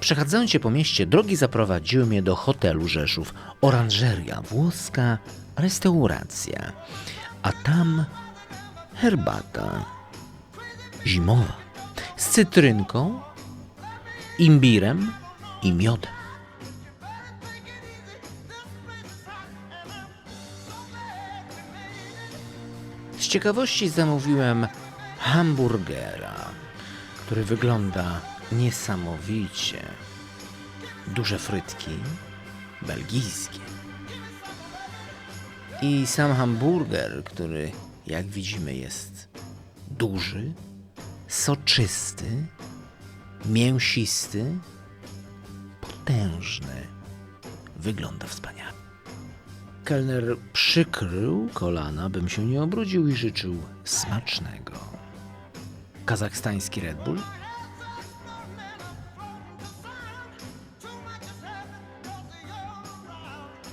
Przechadzając się po mieście, drogi zaprowadziły mnie do hotelu Rzeszów. Oranżeria, włoska restauracja. A tam herbata zimowa z cytrynką, imbirem i miodem. Z ciekawości zamówiłem hamburgera, który wygląda niesamowicie. Duże frytki, belgijskie. I sam hamburger, który, jak widzimy, jest duży, soczysty, mięsisty, potężny. Wygląda wspaniale. Kelner przykrył kolana, bym się nie obrudził i życzył smacznego. Kazachstański Red Bull